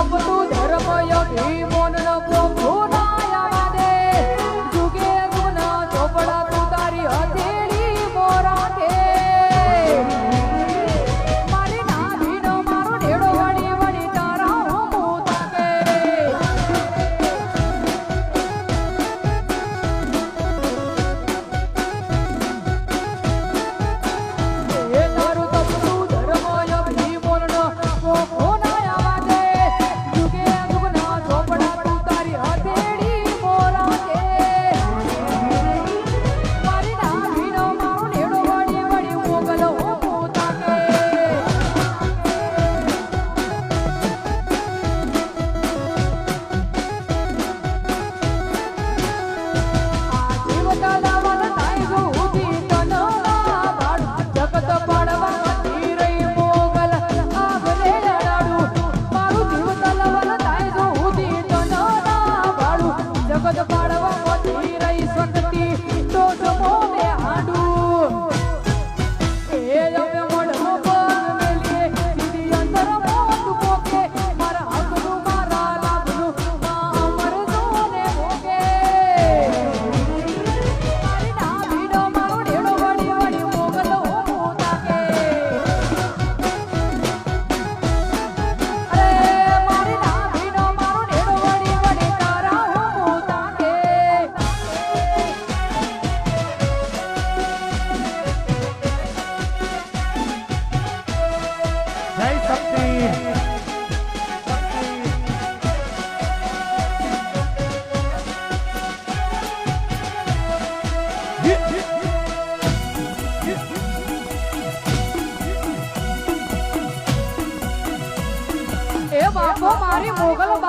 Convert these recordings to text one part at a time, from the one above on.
I'll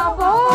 Oh.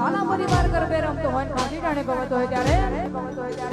નાના પરિવાર ગરબે રમતો હોય નાની નાની બાબતો હોય ત્યારે